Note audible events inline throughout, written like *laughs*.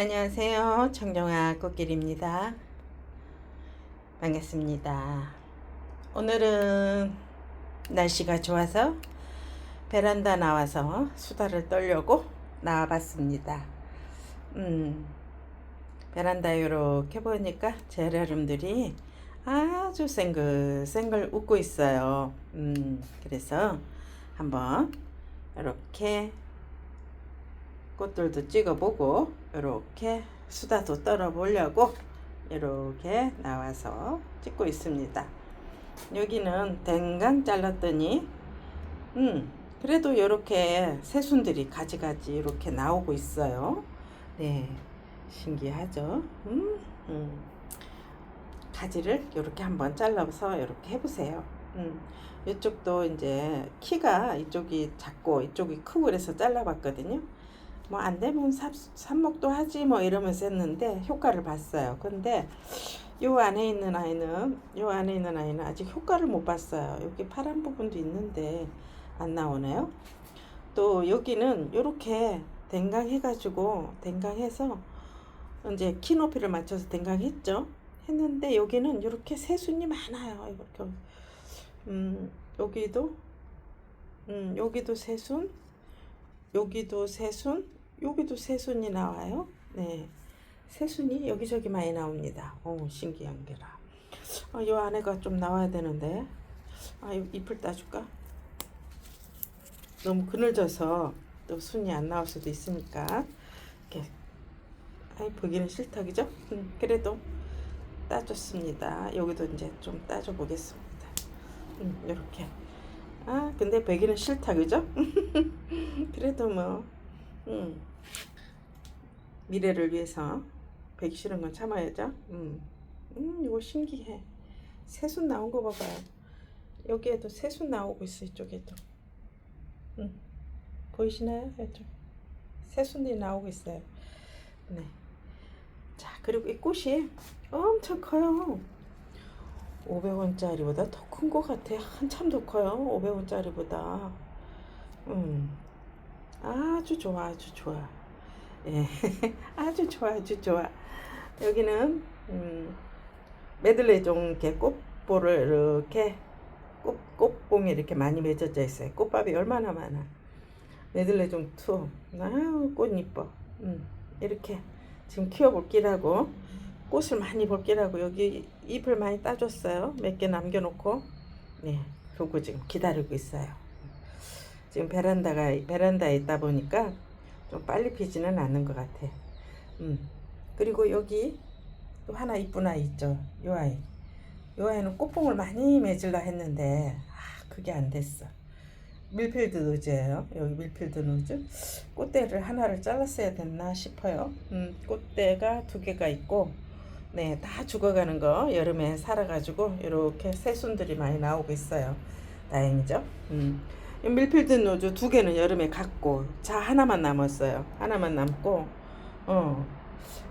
안녕하세요. 청정아 꽃길입니다. 반갑습니다. 오늘은 날씨가 좋아서 베란다 나와서 수다를 떨려고 나와봤습니다. 음, 베란다에 이렇게 보니까 제라름들이 아주 생글생글 웃고 있어요. 음, 그래서 한번 이렇게 꽃들도 찍어보고 이렇게 수다도 떨어보려고 이렇게 나와서 찍고 있습니다. 여기는 댕강 잘랐더니 음 그래도 이렇게 새순들이 가지가지 이렇게 나오고 있어요. 네 신기하죠. 음, 음. 가지를 이렇게 한번 잘라서 이렇게 해보세요. 음, 이쪽도 이제 키가 이쪽이 작고 이쪽이 크고 그래서 잘라봤거든요. 뭐 안 되면 삽, 삽목도 하지 뭐 이러면서 했는데 효과를 봤어요. 근데 요 안에 있는 아이는 요 안에 있는 아이는 아직 효과를 못 봤어요. 여기 파란 부분도 있는데 안 나오네요. 또 여기는 요렇게 댕강 해가지고 댕강 해서 이제 키 높이를 맞춰서 댕강 했죠. 했는데 여기는 이렇게 새순이 많아요. 이렇게 음 여기도 음 여기도 새순 여기도 새순 여기도 새순이 나와요. 네. 새순이 여기저기 많이 나옵니다. 오, 신기한 게라. 아, 요 안에가 좀 나와야 되는데. 아, 이 잎을 따줄까? 너무 그늘져서 또 순이 안 나올 수도 있으니까. 이렇게. 아이, 보기는 싫다, 그죠? 음, 그래도 따줬습니다. 여기도 이제 좀 따줘 보겠습니다. 음, 이렇게. 아, 근데 베기는 싫다, 그죠? *laughs* 그래도 뭐, 음, 미래를 위해서 베기 싫은 건 참아야죠. 음, 음, 이거 신기해. 새순 나온 거 봐봐요. 여기에도 새순 나오고 있어, 이쪽에도. 음, 보이시나요? 이쪽. 새순이 나오고 있어요. 네. 자, 그리고 이 꽃이 엄청 커요. 500원짜리보다 더 큰 것 같아. 한참 더 커요. 500원짜리보다. 음. 아주 좋아, 아주 좋아. 예. *laughs* 아주 좋아, 아주 좋아. 여기는, 음, 메들레 종 이렇게 꽃볼을 이렇게 꽃, 꽃봉이 이렇게 많이 맺어져 있어요. 꽃밥이 얼마나 많아. 메들레 종 투. 아우, 꽃 이뻐. 음, 이렇게 지금 키워볼 기라고 꽃을 많이 볼 기라고 여기 잎을 많이 따줬어요. 몇 개 남겨놓고. 네, 그거 지금 기다리고 있어요. 지금 베란다가 베란다에 있다 보니까 좀 빨리 피지는 않는 것 같아. 음. 그리고 여기 또 하나 이쁜 아이 있죠. 요 아이. 요 아이는 꽃봉을 많이 맺으려 했는데 아 그게 안 됐어. 밀필드 노즈예요. 여기 밀필드 노즈. 꽃대를 하나를 잘랐어야 됐나 싶어요. 음, 꽃대가 두 개가 있고 네, 다 죽어가는 거 여름에 살아가지고 이렇게 새순들이 많이 나오고 있어요. 다행이죠. 음. 이 밀필드 노즈 두 개는 여름에 갔고 자 하나만 남았어요. 하나만 남고 어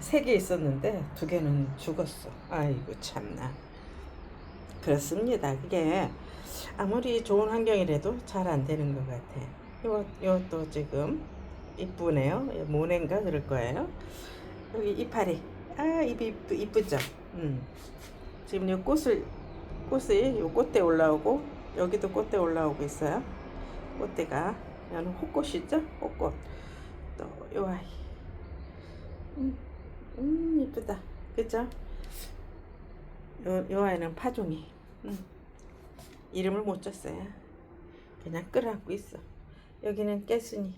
세 개 있었는데 두 개는 죽었어. 아이고 참나. 그렇습니다. 그게 아무리 좋은 환경이라도 잘 안 되는 것 같아. 요, 요또 지금 이쁘네요. 모넨가 그럴 거예요. 여기 이파리. 아, 입이 이쁘, 이쁘죠? 음. 지금 요 꽃을, 꽃이 요 꽃대 올라오고, 여기도 꽃대 올라오고 있어요. 꽃대가. 여는 호꽃이죠? 호꽃. 또, 요 아이. 음, 음, 이쁘다. 그죠? 요, 요 아이는 파종이. 음. 이름을 못 줬어요. 그냥 끌어안고 있어. 여기는 깨순이.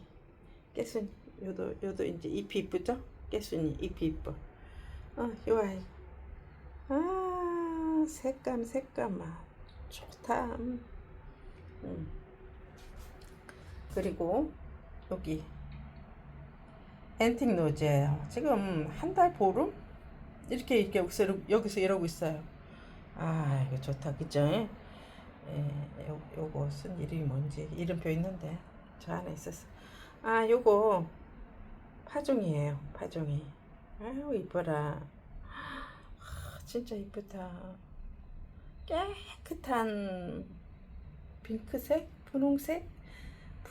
깨순이. 요도, 요도 이제 잎이 이쁘죠? 깨순이 잎이 이뻐. 어, 요 아이. 아, 색감, 색감. 아, 좋다. 음. 음. 그리고 여기 엔틱 노즈예요. 지금 한 달 보름? 이렇게 이렇게 여기서, 여기서 이러고 있어요. 아, 이거 좋다. 그죠? 예, 요, 요거 쓴 이름이 뭔지 이름표 있는데 저 안에 있었어. 아, 요거 파종이에요. 파종이. 아유 이뻐라. 아, 진짜 이쁘다. 깨끗한 핑크색, 분홍색,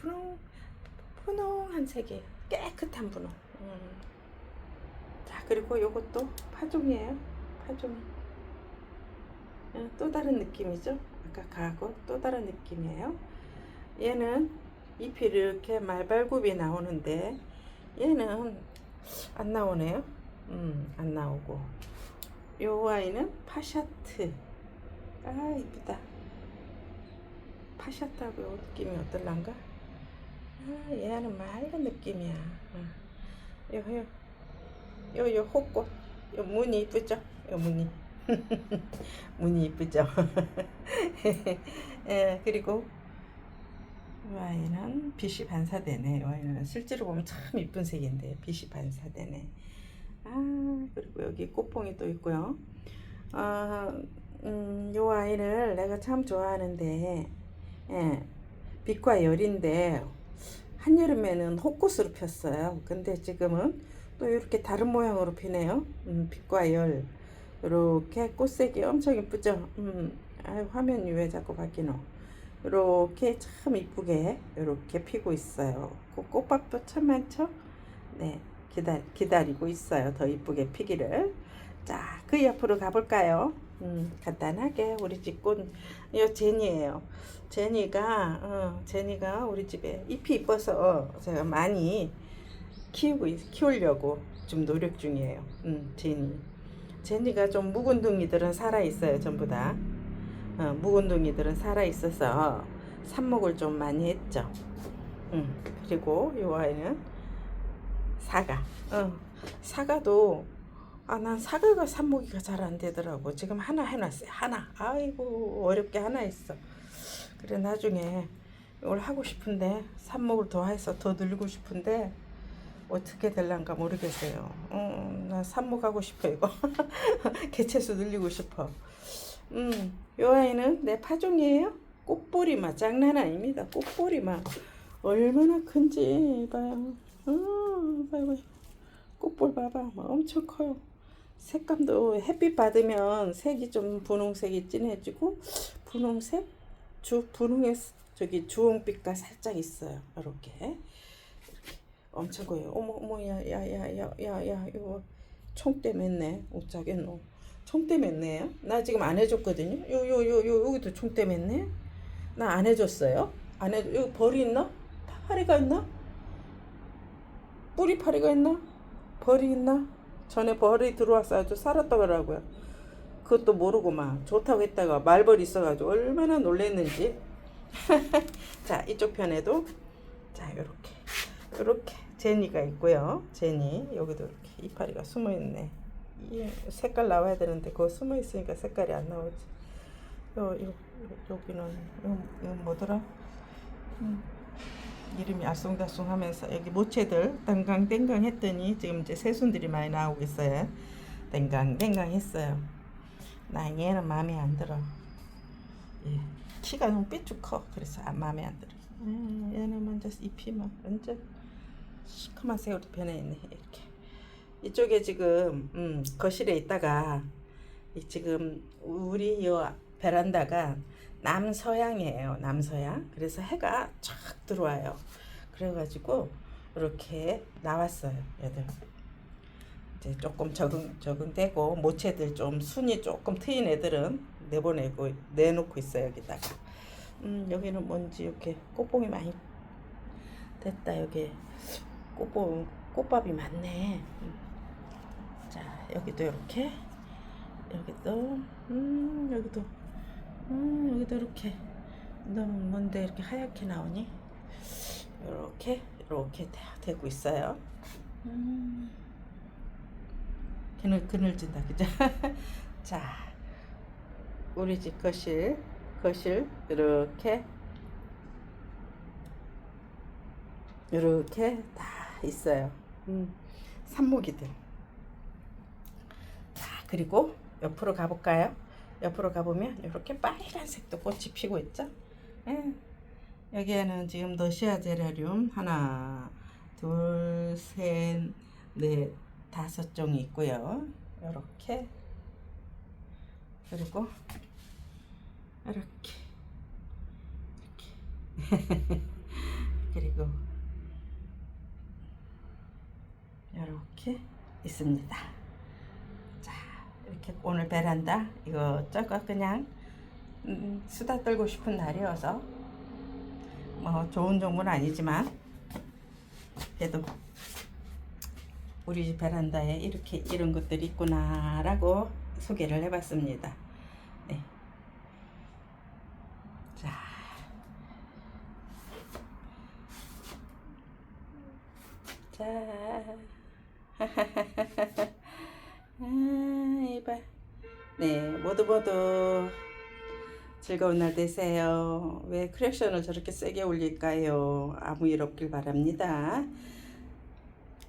분홍, 분홍한 색이 깨끗한 분홍. 음. 자 그리고 요것도 파종이에요. 파종이. 어, 또 다른 느낌이죠. 아까 가고 또 다른 느낌이에요. 얘는 잎이 이렇게 말발굽이 나오는데 얘는 안 나오네요. 음, 안 나오고. 요 아이는 파샤트. 아, 이쁘다. 파샤트하고 요 느낌이 어떨란가? 아, 얘는 맑은 느낌이야. 어. 요, 요, 요, 요 호꽃. 요 무늬 이쁘죠? 요 무늬. *laughs* 무늬 이쁘죠? *laughs* 예, 그리고 이 아이는 빛이 반사되네. 이 아이는 실제로 보면 참 이쁜 색인데 빛이 반사되네. 아 그리고 여기 꽃봉이 또 있고요. 아, 음, 요 아이를 내가 참 좋아하는데 예, 빛과 열인데 한여름에는 호꽃으로 폈어요. 근데 지금은 또 이렇게 다른 모양으로 피네요. 음, 빛과 열 이렇게 꽃색이 엄청 이쁘죠. 음, 아유, 화면이 왜 자꾸 바뀌노? 이렇게 참 이쁘게 이렇게 피고 있어요. 그 꽃밥도 참 많죠? 네, 기다, 기다리고 있어요. 더 이쁘게 피기를. 자, 그 옆으로 가볼까요? 음, 간단하게 우리 집 꽃, 이 제니예요. 제니가, 어, 제니가 우리 집에 잎이 이뻐서 제가 많이 키우고, 있- 키우려고 좀 노력 중이에요. 음, 제니. 제니가 좀 묵은 둥이들은 살아 있어요, 전부 다. 어, 묵은 둥이들은 살아 있어서 삽목을 좀 많이 했죠. 음, 그리고 요 아이는 사과. 어, 사과도 아, 난 사과가 삽목이가 잘 안 되더라고. 지금 하나 해놨어요. 하나. 아이고 어렵게 하나 있어. 그래 나중에 이걸 하고 싶은데 삽목을 더 해서 더 늘고 싶은데 어떻게 될란가 모르겠어요. 어, 나 삽목 하고 싶어 이거. *laughs* 개체수 늘리고 싶어. 음, 요 아이는 내 파종이에요. 꽃보리마 장난 아닙니다. 꽃보리마 얼마나 큰지 봐요. 어, 봐요. 꽃볼 봐봐. 뭐 엄청 커요. 색감도 햇빛 받으면 색이 좀 분홍색이 진해지고 분홍색 주 분홍의 저기 주홍빛과 살짝 있어요. 이렇게 엄청 커요. 어머 어머 야야야야야야 총대 맸네. 어쩌겠노. 총대 맸네요. 나 지금 안 해줬거든요. 요 요 요 요 여기도 총대 맸네. 나 안 해줬어요. 안 해. 여기 벌이 있나? 파리가 있나? 뿌리 파리가 있나? 벌이 있나? 전에 벌이 들어와서 아주 살았다 그러고요. 그것도 모르고 막 좋다고 했다가 말벌이 있어가지고 얼마나 놀랬는지. *laughs* 자 이쪽 편에도 자 요렇게 요렇게 제니가 있고요. 제니 여기도 이렇게 이파리가 숨어 있네. 이 색깔 나와야 되는데 그거 숨어 있으니까 색깔이 안 나오지. 요, 요, 여기는 요, 요 뭐더라? 음, 이름이 알쏭달쏭하면서 여기 모체들 땡강땡강 했더니 지금 이제 새순들이 많이 나오고 있어요. 땡강땡강 했어요. 나 얘는 마음에 안 들어. 예. 키가 너무 삐쭉 커. 그래서 안 마음에 안 들어. 음, 얘는 먼저 잎이 막 완전 시커먼 색으로 변해 있네. 이렇게. 이쪽에 지금 음, 거실에 있다가 이 지금 우리 요 베란다가 남서양이에요. 남서양. 그래서 해가 쫙 들어와요. 그래가지고 이렇게 나왔어요. 얘들. 이제 조금 적응 적응되고 모체들 좀 순이 조금 트인 애들은 내보내고 내놓고 있어요 여기다가. 음 여기는 뭔지 이렇게 꽃봉이 많이 됐다 여기 꽃봉 꽃밥이 많네. 음. 자 여기도 이렇게 여기도 음 여기도 음 여기도 이렇게 너무 뭔데 이렇게 하얗게 나오니 이렇게 이렇게 되고 있어요. 음. 그늘 그늘진다 그죠? *laughs* 자 우리 집 거실 거실 이렇게 이렇게 다 있어요. 음, 산모기들. 자 그리고 옆으로 가볼까요? 옆으로 가보면 이렇게 빨간색도 꽃이 피고 있죠? 예. 여기에는 지금 러시아 제라늄 하나, 둘, 셋, 넷, 다섯 종이 있고요. 이렇게 그리고 이렇게 이렇게 *laughs* 그리고 이렇게 있습니다. 자, 이렇게 오늘 베란다 이거 저거 그냥 음, 수다 떨고 싶은 날이어서 뭐 좋은 정보는 아니지만 그래도 우리 집 베란다에 이렇게 이런 것들이 있구나라고 소개를 해봤습니다. 네. 자. 자. 아, *laughs* 이봐. 네, 모두 모두 즐거운 날 되세요. 왜 크랙션을 저렇게 세게 올릴까요? 아무 일 없길 바랍니다.